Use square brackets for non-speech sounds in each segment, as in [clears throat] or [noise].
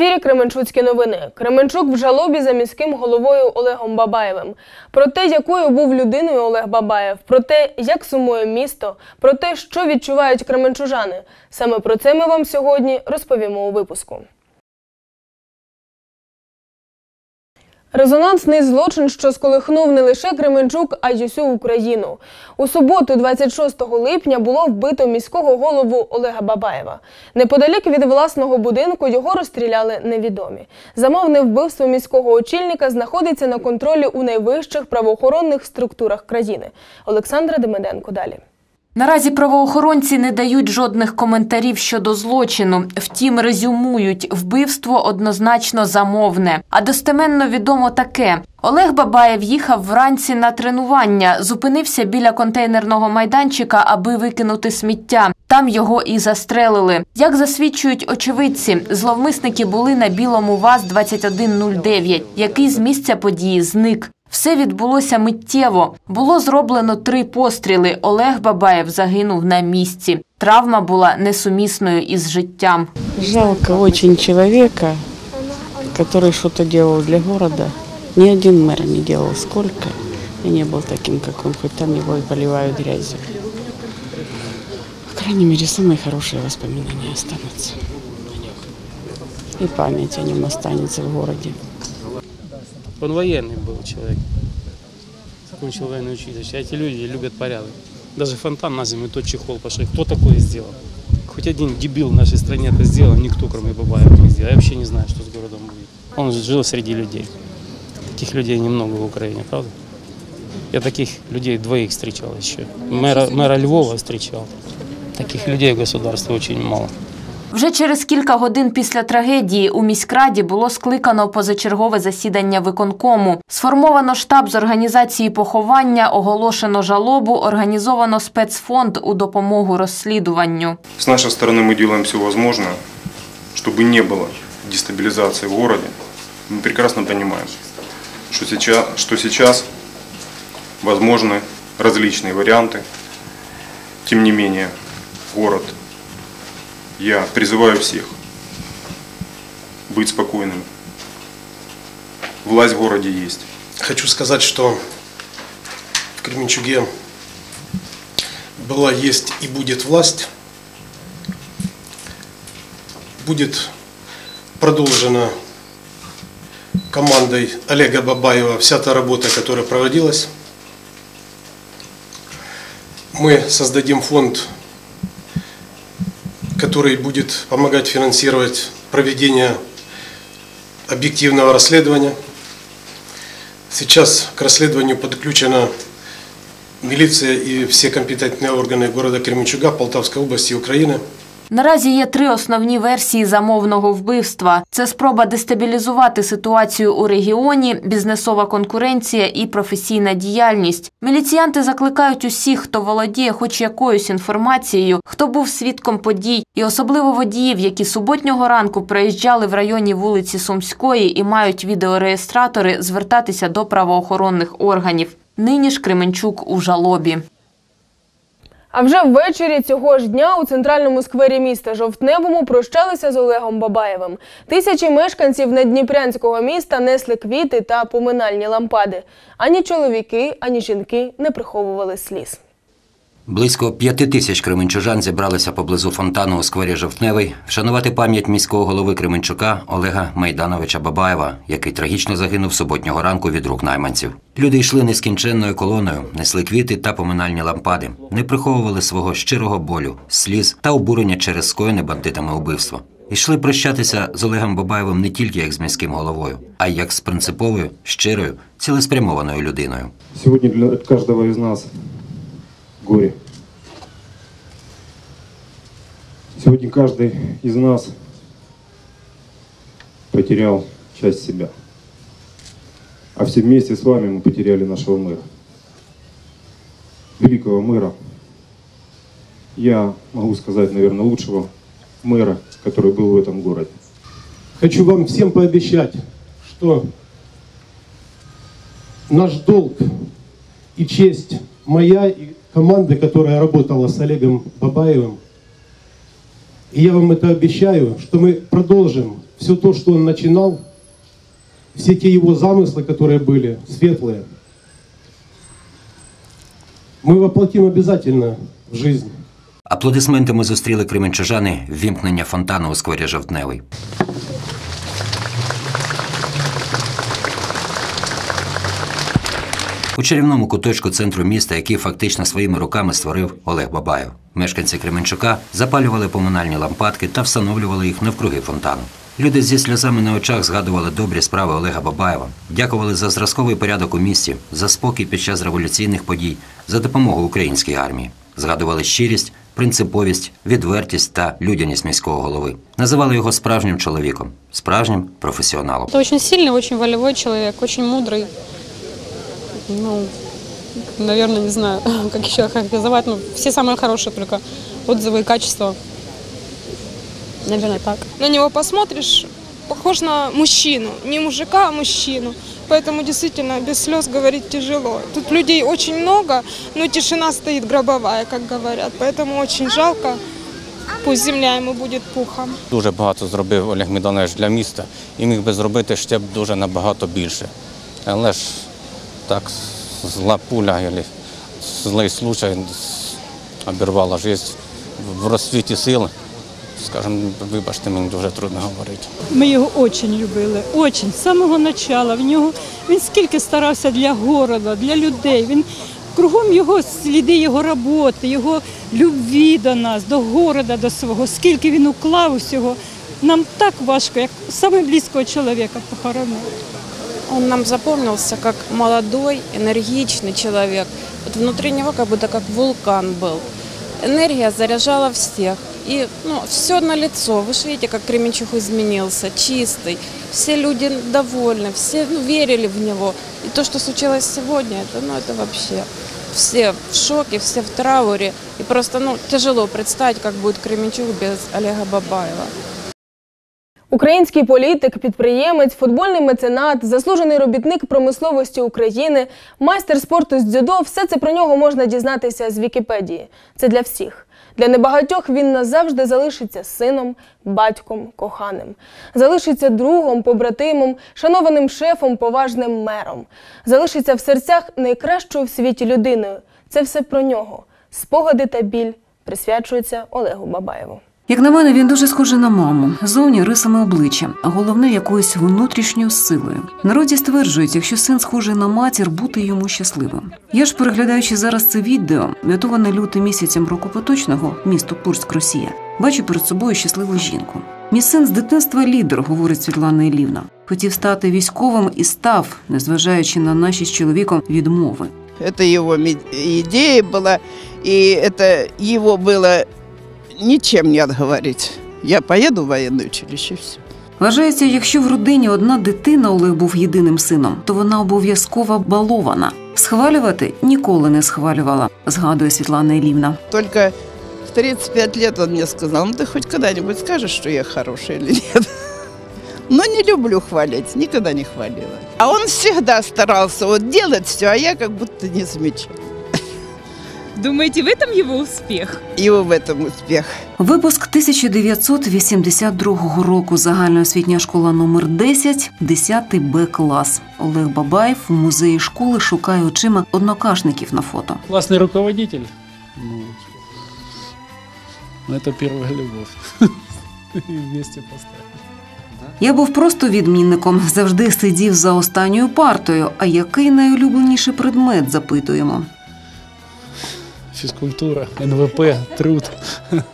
ефірі Кременчуцькі новини. Кременчук в жалобі за міським головою Олегом Бабаєвим. Про те, якою був людиною Олег Бабаєв, про те, як сумує місто, про те, що відчувають кременчужани. Саме про це ми вам сьогодні розповімо у випуску. Резонансний злочин, що сколихнув не лише Кременчук, а й усю Україну. У суботу, 26 липня, було вбито міського голову Олега Бабаєва. Неподалік від власного будинку його розстріляли невідомі. Замовне вбивство міського очільника знаходиться на контролі у найвищих правоохоронних структурах країни. Олександра Демиденко далі. Наразі правоохоронці не дають жодних коментарів щодо злочину. Втім, резюмують вбивство однозначно замовне. А достеменно відомо таке: Олег Бабаєв їхав вранці на тренування, зупинився біля контейнерного майданчика, аби викинути сміття. Там його і застрелили. Як засвідчують очевидці, зловмисники були на білому ВАЗ-2109, який з місця події зник. Все відбулося миттєво. Було зроблено три постріли. Олег Бабаєв загинув на місці. Травма була несумісною із життям. Жалко очень человека, который что-то делал для города. Ни один мэр не делал сколько и не был таким, как он, хоть там его и поливают грязью. По крайней мере, самые хорошие воспоминания останутся о нем. И память о нем останется в городе. Он военный был человек. Закончил военное училище. А эти люди любят порядок. Даже фонтан на зиму, тот чехол пошли. Кто такое сделал? Хоть один дебил в нашей стране это сделал, никто, кроме Бабаева, не сделал. Я вообще не знаю, что с городом будет. Он жил среди людей. Таких людей немного в Украине, правда? Я таких людей двоих встречал еще. Мэра, мэра Львова встречал. Таких людей в государстве очень мало. Вже через кілька годин після трагедії у міськраді було скликано позачергове засідання виконкому. Сформовано штаб з організації поховання, оголошено жалобу, організовано спецфонд у допомогу розслідуванню. С нашей стороны мы делаем все возможное, чтобы не было дестабилизации в городе. Мы прекрасно понимаем, что сейчас, что сейчас возможны различные варианты. Тем не менее, город, я призываю всех быть спокойными. Власть в городе есть. Хочу сказать, что в Кременчуге была, есть и будет власть. Будет продолжена командой Олега Бабаева вся та работа, которая проводилась. Мы создадим фонд, который будет помогать финансировать проведение объективного расследования. Сейчас к расследованию подключена милиция и все компетентные органы города Кременчуга, Полтавской области и Украины. Наразі є три основні версії замовного вбивства: це спроба дестабілізувати ситуацію у регіоні, бізнесова конкуренція і професійна діяльність. Міліціянти закликають усіх, хто володіє хоч якоюсь інформацією, хто був свідком подій, і особливо водіїв, які суботнього ранку проїжджали в районі вулиці Сумської і мають відеореєстратори, звертатися до правоохоронних органів. Нині ж Кременчук у жалобі. А вже ввечері цього ж дня у центральному сквері міста Жовтневому прощалися з Олегом Бабаєвим. Тисячі мешканців надніпрянського міста несли квіти та поминальні лампади. Ані чоловіки, ані жінки не приховували сліз. Близько п'яти тисяч кременчужан зібралися поблизу фонтану у сквері Жовтневий вшанувати пам'ять міського голови Кременчука Олега Майдановича Бабаєва, який трагічно загинув суботнього ранку від рук найманців. Люди йшли нескінченною колоною, несли квіти та поминальні лампади, не приховували свого щирого болю, сліз та обурення через скоєне бандитами убивство. Ішли прощатися з Олегом Бабаєвим не тільки як з міським головою, а й як з принциповою, щирою, цілеспрямованою людиною. Сегодня для каждого из нас горе. Сегодня каждый из нас потерял часть себя. А все вместе с вами мы потеряли нашего мэра. Великого мэра. Я могу сказать, наверное, лучшего мэра, который был в этом городе. Хочу вам всем пообещать, что наш долг и честь моя и команды, которая работала с Олегом Бабаевым, и я вам это обещаю, что мы продолжим все то, что он начинал, все те его замыслы, которые были светлые, мы воплотим обязательно в жизнь. Аплодисментами зустріли кременчужани ввімкнення фонтану у сквері Жовтневий. У чарівному куточку центру міста, який фактично своїми руками створив Олег Бабаєв. Мешканці Кременчука запалювали поминальні лампадки та встановлювали їх навкруги фонтану. Люди зі сльозами на очах згадували добрі справи Олега Бабаєва, дякували за зразковий порядок у місті, за спокій під час революційних подій, за допомогу українській армії. Згадували щирість, принциповість, відвертість та людяність міського голови. Називали його справжнім чоловіком, справжнім професіоналом. Это очень сильный, очень волевой человек, очень мудрый. Ну, наверное, не знаю, [laughs] как еще характеризовать. Ну, все самые хорошие только отзывы и качества. Наверное, так. на него посмотришь, похож на мужчину. Не мужика, а мужчину. Поэтому действительно без слез говорить тяжело. Тут людей очень много, но тишина стоит гробовая, как говорят. Поэтому очень жалко. Пусть земля ему будет пухом. Дуже багато зробив Олег Меданович для міста і міг би зробити ще б дуже набагато більше. Але ж так зла пуля, або злий случай обірвала життя в розсвіті сил. Скажімо, вибачте, мені дуже трудно говорити. Ми його дуже любили, очень, з самого початку. В нього він скільки старався для города, для людей. Він кругом його сліди його роботи, його любві до нас, до города, до свого. Скільки він уклав усього. Нам так важко, як саме близького чоловіка похоронити. Он нам запомнился как молодой, энергичный человек. Вот внутри него как будто как вулкан был. Энергия заряжала всех. И ну, все на лицо. Вы же видите, как Кременчуг изменился, чистый. Все люди довольны, все ну, верили в него. И то, что случилось сегодня, это, ну, это вообще все в шоке, все в трауре. И просто ну, тяжело представить, как будет Кременчуг без Олега Бабаева. Український політик, підприємець, футбольний меценат, заслужений робітник промисловості України, майстер спорту з дзюдо – все це про нього можна дізнатися з Вікіпедії. Це для всіх. Для небагатьох він назавжди залишиться сином, батьком, коханим. Залишиться другом, побратимом, шанованим шефом, поважним мером. Залишиться в серцях найкращою в світі людиною. Це все про нього. Спогади та біль присвячуються Олегу Бабаєву. Як на мене, він дуже схожий на маму, зовні рисами обличчя, а головне якоюсь внутрішньою силою. Народі стверджують, якщо син схожий на матір, бути йому щасливим. Я ж переглядаючи зараз це відео, датоване лютим місяцем року поточного, місто Пурськ, Росія, бачу перед собою щасливу жінку. Мій син з дитинства лідер, говорить Світлана Ілівна. Хотів стати військовим і став, незважаючи на наші з чоловіком відмови. Это его ме- идея была, и это его было ничем не отговорить. Я поеду в военное училище, все. Вважається, якщо в родині одна дитина Олег був єдиним сином, то вона обов'язково балована. Схвалювати ніколи не схвалювала, згадує Світлана Ілівна. Только в 35 лет он мне сказал, ну ты хоть когда-нибудь скажешь, что я хорошая или нет? [laughs] Но не люблю хвалить, никогда не хвалила. А он всегда старался вот делать все, а я как будто не замечала. Думаете, в этом его успех? Его в этом успех. Випуск 1982 року. Загальноосвітня школа номер 10, 10 Б клас. Олег Бабаєв у музеї школи шукає очима однокашників на фото. Классный руководитель. Ну, ну, это первая любовь. [laughs] И вместе поставили. Я був просто відмінником, завжди сидів за останньою партою. А який найулюбленіший предмет запитуємо? Физкультура, НВП, труд.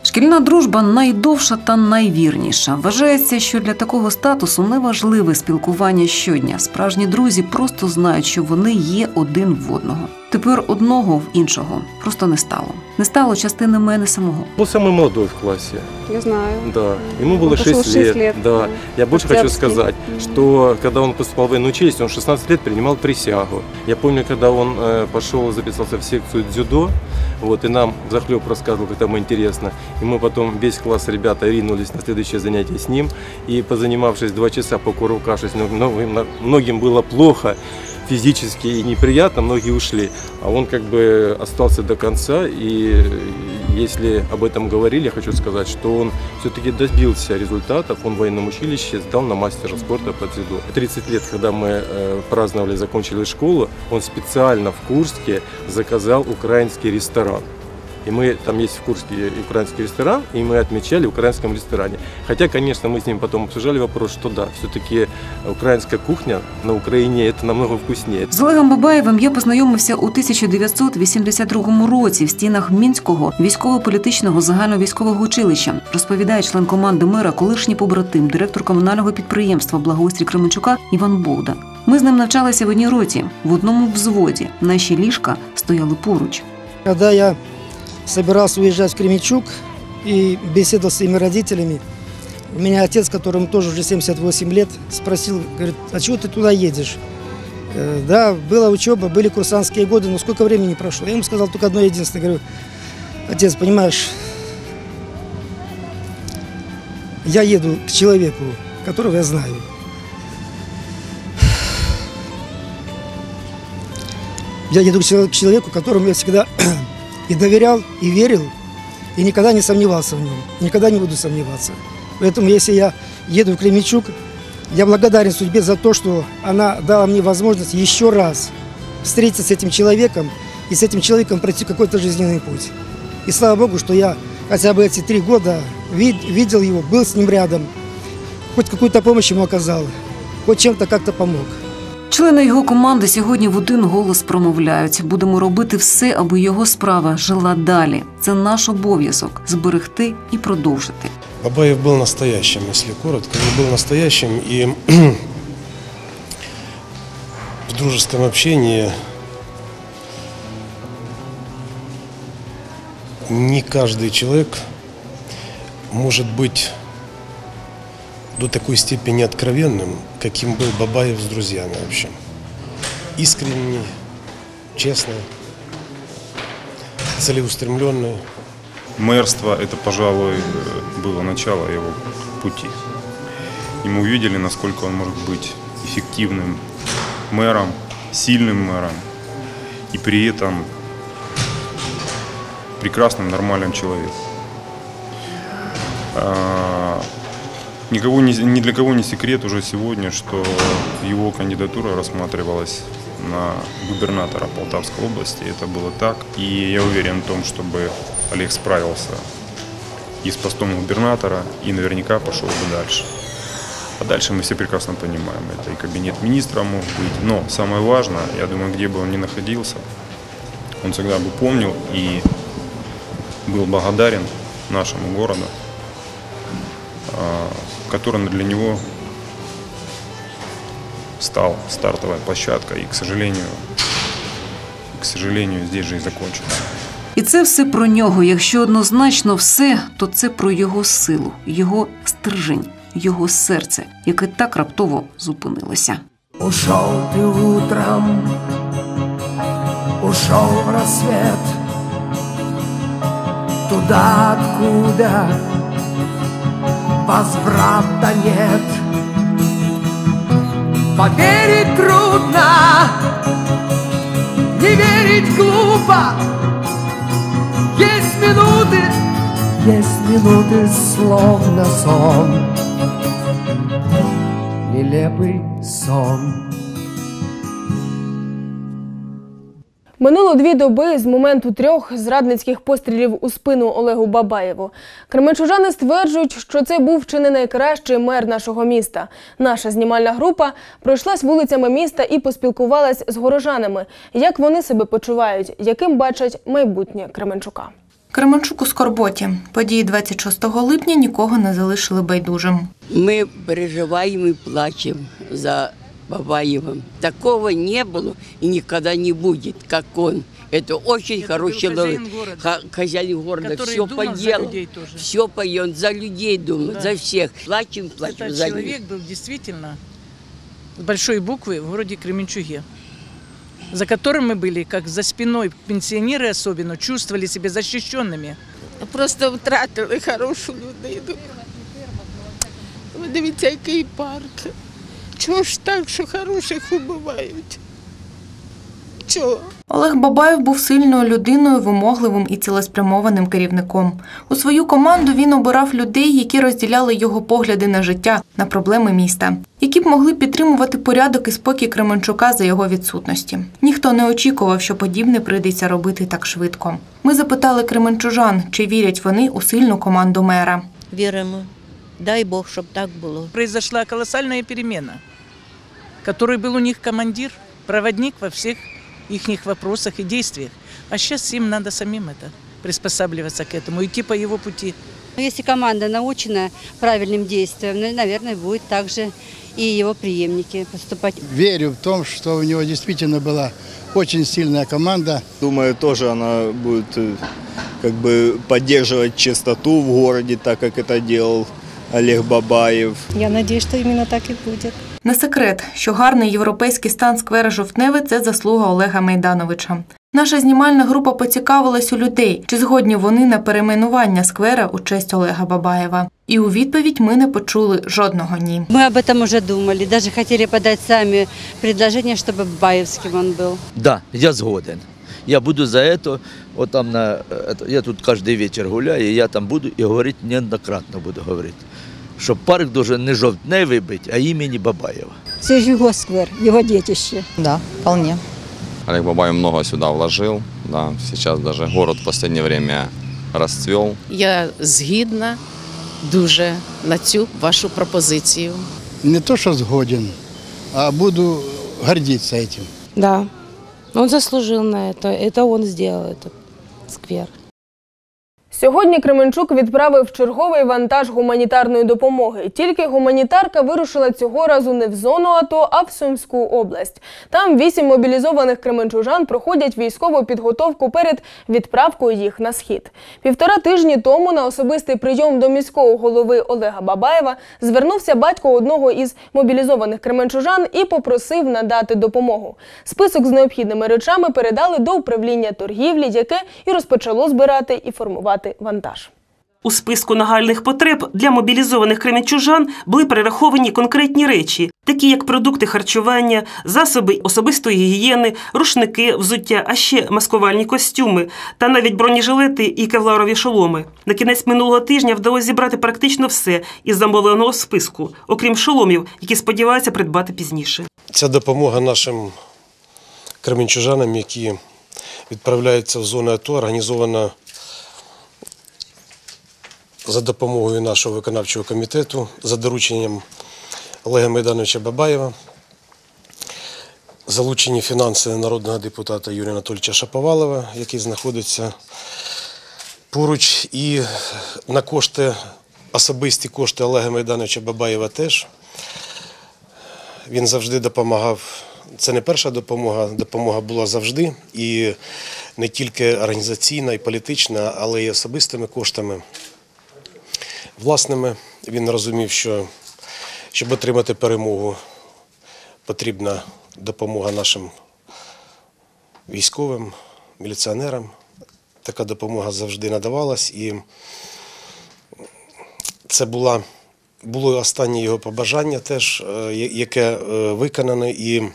Шкільна дружба найдовша та найвірніша. Вважається, що для такого статусу неважливе спілкування щодня. Справжні друзі просто знають, що вони є один в одного. Тепер одного в іншого просто не стало. Не стало частини мене самого. Был самый молодой в классе. Я знаю. Да. Ему было Он пошел 6 шесть лет. лет, Да. да. Я больше хочу Октябрьский. сказать, что когда он поступал в военное училище, он 16 лет принимал присягу. Я помню, когда он э, пошел, записался в секцию дзюдо, вот, и нам захлеб рассказывал, как там интересно. И мы потом, весь класс ребята, ринулись на следующее занятие с ним. И позанимавшись два часа, покурукавшись, но- но- многим было плохо физически и неприятно, многие ушли. А он как бы остался до конца и если об этом говорили, я хочу сказать, что он все-таки добился результатов. Он в военном училище сдал на мастера спорта по дзюдо. 30 лет, когда мы э, праздновали, закончили школу, он специально в Курске заказал украинский ресторан. И мы, там есть в Курске украинский ресторан, и мы отмечали в украинском ресторане. Хотя, конечно, мы с ним потом обсуждали вопрос, что да, все-таки украинская кухня на Украине это намного вкуснее. З Олегом Бабаєвим я познайомився у 1982 році в стінах Мінського військово-політичного загальновійськового училища, розповідає член команди мера, колишній побратим, директор комунального підприємства Благоустрій Кременчука Іван Богда. Ми з ним навчалися в одній роті, в одному взводі. Наші ліжка стояли поруч. Когда я собирался уезжать в Кременчук и беседовал с своими родителями, у меня отец, которому тоже уже 78 лет, спросил, говорит, а чего ты туда едешь? Э, Да, была учеба, были курсантские годы, но сколько времени прошло? Я ему сказал только одно единственное, говорю, отец, понимаешь, я еду к человеку, которого я знаю. Я еду к человеку, которому я всегда и доверял, и верил, и никогда не сомневался в нем, никогда не буду сомневаться. Поэтому, если я еду в Кременчук, я благодарен судьбе за то, что она дала мне возможность еще раз встретиться с этим человеком и с этим человеком пройти какой-то жизненный путь. И слава Богу, что я хотя бы эти три года вид- видел его, был с ним рядом, хоть какую-то помощь ему оказал, хоть чем-то как-то помог. Члени його команди сьогодні в один голос промовляють: будемо робити все, аби його справа жила далі. Це наш обов'язок зберегти і продовжити. Бабаев был настоящим, если коротко. Он был настоящим и [clears throat] в дружеском общении не каждый человек может быть До такой степени откровенным, каким был Бабаев с друзьями вообще. Искренний, честный, целеустремленный. Мэрство – это, пожалуй, было начало его пути. И мы увидели, насколько он может быть эффективным мэром, сильным мэром, и при этом прекрасным, нормальным человеком. Никого не, ни для кого не секрет уже сегодня, что его кандидатура рассматривалась на губернатора Полтавской области. Это было так. И я уверен в том, чтобы Олег справился и с постом губернатора, и наверняка пошел бы дальше. А дальше мы все прекрасно понимаем, это и кабинет министра мог быть. Но самое важное, я думаю, где бы он ни находился, он всегда бы помнил и был благодарен нашему городу, а, который для него стал стартовой площадкой. И, к сожалению, к сожалению, здесь же и закончился. І це все про нього. Якщо однозначно все, то це про його силу, його стержень, його серце, яке так раптово зупинилося. Ушел ты утром, ушел в рассвет Туда, откуда возврата нет. Поверить трудно, не верить глупо. Есть минуты, есть минуты словно сон. Нелепый сон Минуло дві доби з моменту трьох зрадницьких пострілів у спину Олегу Бабаєву. Кременчужани стверджують, що це був чи не найкращий мер нашого міста. Наша знімальна група пройшлась вулицями міста і поспілкувалась з горожанами, як вони себе почувають, яким бачать майбутнє Кременчука. Кременчук у скорботі. Події 26 липня нікого не залишили байдужим. Мы переживаем и плачем за Бабаевым. Такого не было и никогда не будет, как он. Это очень хороший человек. Хозяин города. который Все думал по делу. Все поет. За людей думает, Да. за всех. Плачем, плачем Этот за них. человек был действительно с большой буквы в городе Кременчуге, за которым мы были, как за спиной, пенсионеры особенно, чувствовали себя защищенными. Просто втратили хорошу людину. Дивіться, який парк. Чого ж так, що хороших убивають? Нічого. Олег Бабаєв був сильною людиною, вимогливим і цілеспрямованим керівником. У свою команду він обирав людей, які розділяли його погляди на життя, на проблеми міста, які б могли підтримувати порядок і спокій Кременчука за його відсутності. Ніхто не очікував, що подібне прийдеться робити так швидко. Ми запитали кременчужан, чи вірять вони у сильну команду мера. Віримо. Дай Бог, щоб так було. Произошла колоссальная перемена, который был у них командир, проводник во всех их вопросах и действиях. А сейчас им надо самим это приспосабливаться к этому, идти по его пути. Но Если команда научена правильным действиям, ну, наверное, будет также и его преемники поступать. Верю в том, что у него действительно была очень сильная команда. Думаю, тоже она будет э, как бы поддерживать чистоту в городе, так как это делал Олег Бабаев. Я надеюсь, что именно так и будет. Не секрет, що гарний європейський стан сквера Жовтневе – це заслуга Олега Майдановича. Наша знімальна група поцікавилась у людей, чи згодні вони на перейменування сквера у честь Олега Бабаєва. І у відповідь ми не почули жодного ні. Мы об этом уже думали, даже хотели подать сами предложение, чтобы Баевским он был. Да, я згоден. Я буду за это, вот там на, это, я тут каждый вечер гуляю, я там буду и говорить, неоднократно буду говорить, що парк должен не жовтневий бути, а імені Бабаєва. Це ж його сквер, його дітище. Да, вполне. Олег Бабаев много сюда вложил. Да, сейчас даже город в последнее время расцвел. Я згідна дуже на цю вашу пропозицію. Не то, что сгоден, а буду гордиться этим. Да, он заслужил на это. Это он сделал этот сквер. Сьогодні Кременчук відправив черговий вантаж гуманітарної допомоги. Тільки гуманітарка вирушила цього разу не в зону АТО, а в Сумську область. Там вісім мобілізованих кременчужан проходять військову підготовку перед відправкою їх на схід. Півтора тижні тому на особистий прийом до міського голови Олега Бабаєва звернувся батько одного із мобілізованих кременчужан і попросив надати допомогу. Список з необхідними речами передали до управління торгівлі, яке і розпочало збирати і формувати вантаж. У списку нагальних потреб для мобілізованих кременчужан були перераховані конкретні речі, такі як продукти харчування, засоби особистої гігієни, рушники, взуття, а ще маскувальні костюми та навіть бронежилети і кевларові шоломи. На кінець минулого тижня вдалося зібрати практично все із замовленого списку, окрім шоломів, які сподіваються придбати пізніше. Ця допомога нашим кременчужанам, які відправляються в зону АТО, організована за допомогою нашого виконавчого комітету, за дорученням Олега Майдановича Бабаєва. Залучені фінанси народного депутата Юрія Анатольовича Шаповалова, який знаходиться поруч, і на кошти, особисті кошти Олега Майдановича Бабаєва теж. Він завжди допомагав. Це не перша допомога, допомога була завжди. І не тільки організаційна і політична, але й особистими коштами. Власними він розумів, що щоб отримати перемогу, потрібна допомога нашим військовим, міліціонерам. Така допомога завжди надавалась. І це була, було останнє його побажання теж, е, яке е, виконане. І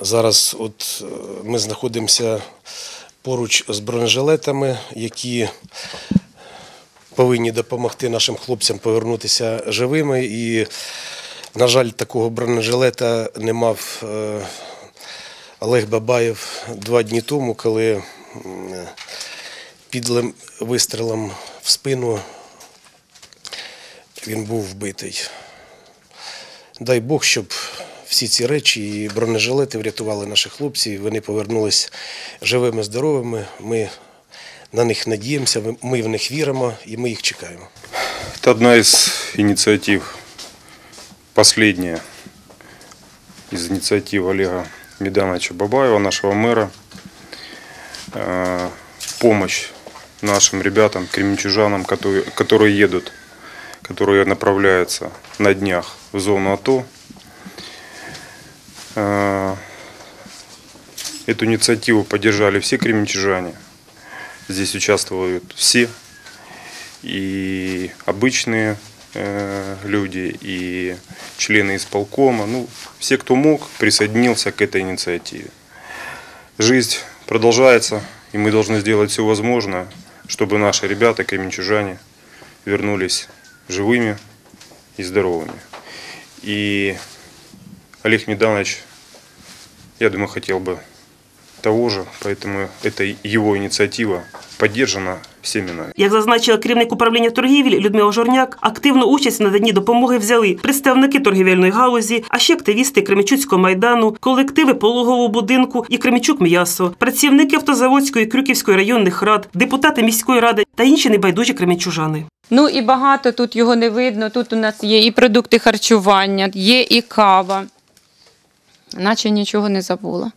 зараз от е, ми знаходимося поруч з бронежилетами, які повинні допомогти нашим хлопцям повернутися живими. І, на жаль, такого бронежилета не мав е, Олег Бабаєв два дні тому, коли підлим вистрілом в спину він був вбитий. Дай Бог, щоб всі ці речі і бронежилети врятували наших хлопців, вони повернулись живими, здоровими. Ми на них надіємося, ми- ми в них віримо і ми їх чекаємо. Это одна из инициатив, последняя из инициатив Олега Медановича Бабаева, нашего мэра. Э, Помощь нашим ребятам, кременчужанам, которые, которые едут, которые направляются на днях в зону АТО. Э, Эту инициативу поддержали все кременчужане. Здесь участвуют все, и обычные э, люди, и члены исполкома. Ну, все, кто мог, присоединился к этой инициативе. Жизнь продолжается, и мы должны сделать все возможное, чтобы наши ребята, кременчужане, вернулись живыми и здоровыми. И Олег Меданович, я думаю, хотел бы того же, поэтому это его инициатива поддержана всеми нами. Як зазначила керівник управління торгівлі Людмила Жорняк, активну участь в наданні допомоги взяли представники торгівельної галузі, а ще активісти Кременчуцького майдану, колективи пологового будинку і Кременчук м'ясо, працівники автозаводської Крюківської районних рад, депутати міської ради та інші небайдужі кременчужани. Ну і багато тут його не видно. Тут у нас є і продукти харчування, є і кава. Наче нічого не забула.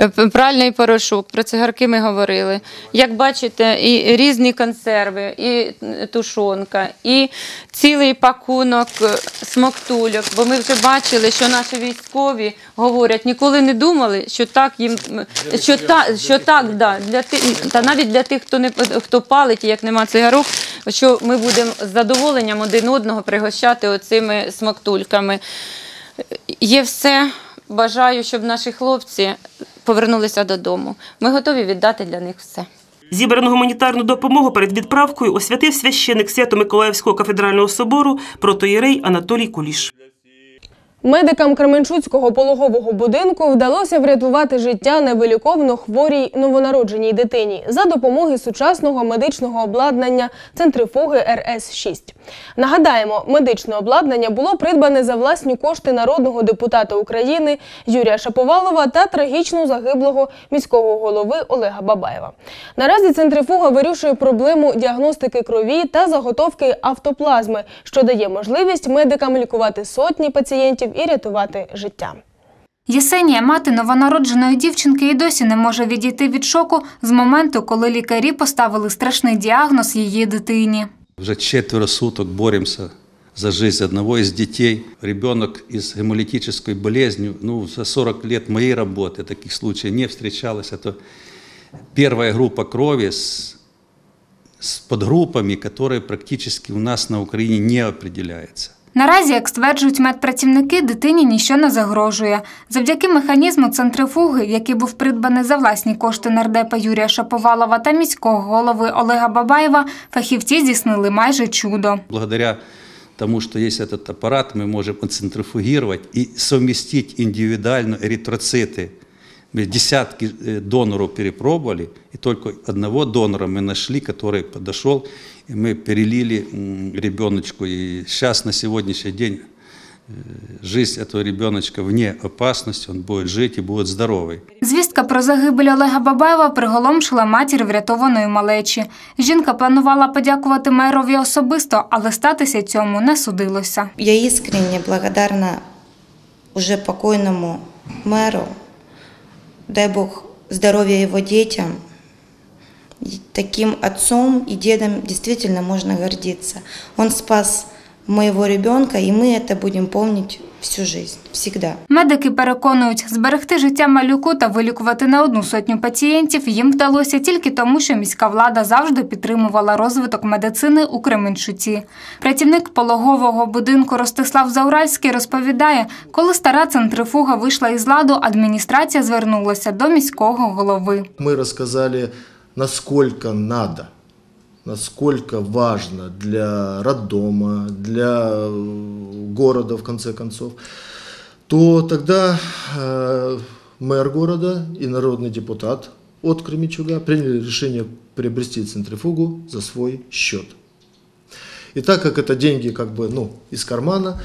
Е, Пральний порошок, про цигарки ми говорили. Як бачите, і різні консерви, і е, тушонка, і цілий пакунок е, смоктульок. Бо ми вже бачили, що наші військові говорять, ніколи не думали, що так їм що, та, що так, да, для тих, та навіть для тих, хто не хто палить, і як нема цигарок, що ми будемо з задоволенням один одного пригощати оцими смоктульками. Є все. Бажаю, щоб наші хлопці повернулися додому. Ми готові віддати для них все. Зібрану гуманітарну допомогу перед відправкою освятив священик Свято-Миколаївського кафедрального собору протоєрей Анатолій Куліш. Медикам Кременчуцького пологового будинку вдалося врятувати життя невиліковно хворій новонародженій дитині за допомоги сучасного медичного обладнання центрифуги РС-6. Нагадаємо, медичне обладнання було придбане за власні кошти народного депутата України Юрія Шаповалова та трагічно загиблого міського голови Олега Бабаєва. Наразі центрифуга вирішує проблему діагностики крові та заготовки автоплазми, що дає можливість медикам лікувати сотні пацієнтів і рятувати життя. Єсенія, мати новонародженої дівчинки, і досі не може відійти від шоку з моменту, коли лікарі поставили страшний діагноз її дитині. Уже четверо суток боремся за жизнь одного из детей. Ребенок из гемолитической болезнью, ну, за 40 лет моей работы таких случаев не встречалось. Это первая группа крови с, с подгруппами, которые практически у нас на Украине не определяется. Наразі, як стверджують медпрацівники, дитині ніщо не загрожує. Завдяки механізму центрифуги, який був придбаний за власні кошти нардепа Юрія Шаповалова та міського голови Олега Бабаєва, фахівці здійснили майже чудо. Благодаря тому, что есть этот аппарат, мы можем центрифугировать и совместить индивидуально эритроциты. Мы десятки э, доноров перепробовали, и только одного донора мы нашли, который подошел, и мы перелили м, ребеночку. И сейчас, на сегодняшний день, э, жизнь этого ребеночка вне опасности, он будет жить и будет здоровый. Звістка про загибель Олега Бабаєва приголомшила матір врятованої малечі. Жінка планувала подякувати мерові особисто, але статися цьому не судилося. Я искренне благодарна уже покойному мэру. Дай Бог здоровья его детям. И Таким отцом и дедом действительно можно гордиться. Он спас моего ребенка, и мы это будем помнить всю жизнь, всегда. Медики переконують, зберегти життя малюку та вилікувати на одну сотню пацієнтів їм вдалося тільки тому, що міська влада завжди підтримувала розвиток медицини у Кременчуці. Працівник пологового будинку Ростислав Зауральський розповідає, коли стара центрифуга вийшла із ладу, адміністрація звернулася до міського голови. Мы рассказали, насколько надо, насколько важно для роддома, для э, города, в конце концов, то тогда э, мэр города и народный депутат от Кременчуга приняли решение приобрести центрифугу за свой счет. И так как это деньги как бы ну, из кармана,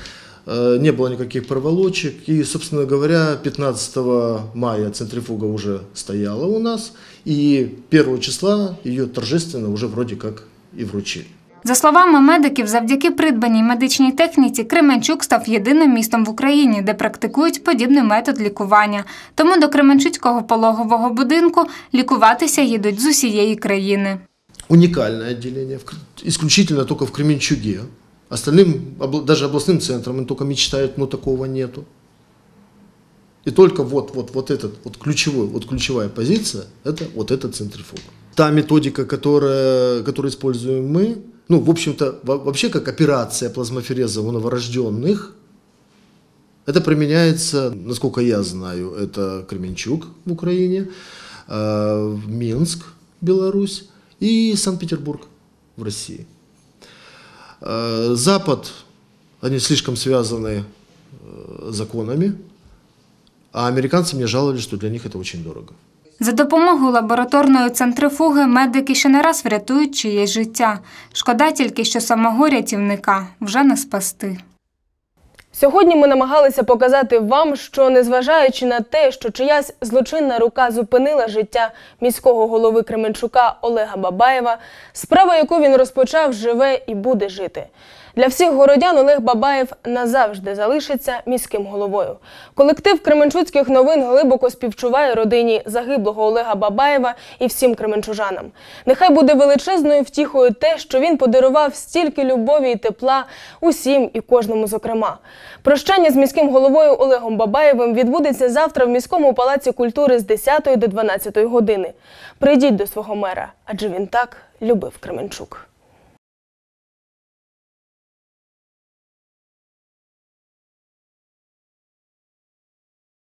э, не было никаких проволочек. И, собственно говоря, 15 мая центрифуга уже стояла у нас. И 1 числа ее торжественно уже вроде как и вручили. За словами медиків, завдяки придбаній медичній техніці Кременчук став єдиним містом в Україні, де практикують подібний метод лікування. Тому до Кременчуцького пологового будинку лікуватися їдуть з усієї країни. Уникальное отделение, в Кр- исключительно только в Кременчуге. Остальным, обла- даже областным центрам, они только мечтают, такого нету. И только вот, вот, вот этот, вот ключевой, вот ключевая позиция, это вот эта центрифуга. Та методика, которая, которую используем мы, ну, в общем-то, во- вообще как операция плазмофереза у новорожденных, это применяется, насколько я знаю, это Кременчуг в Украине. э, Минск, Беларусь, и Санкт-Петербург в России. Э, Запад, они слишком связаны э, законами, а американцы мне жаловались, что для них это очень дорого. За допомогою лабораторної центрифуги медики ще не раз врятують чиєсь життя. Шкода тільки, що самого рятівника вже не спасти. Сьогодні ми намагалися показати вам, що незважаючи на те, що чиясь злочинна рука зупинила життя міського голови Кременчука Олега Бабаєва, справа, яку він розпочав, живе і буде жити. Для всіх городян Олег Бабаєв назавжди залишиться міським головою. Колектив Кременчуцьких новин глибоко співчуває родині загиблого Олега Бабаєва і всім кременчужанам. Нехай буде величезною втіхою те, що він подарував стільки любові і тепла усім і кожному зокрема. Прощання з міським головою Олегом Бабаєвим відбудеться завтра в міському палаці культури з 10 до 12 години. Прийдіть до свого мера, адже він так любив Кременчук.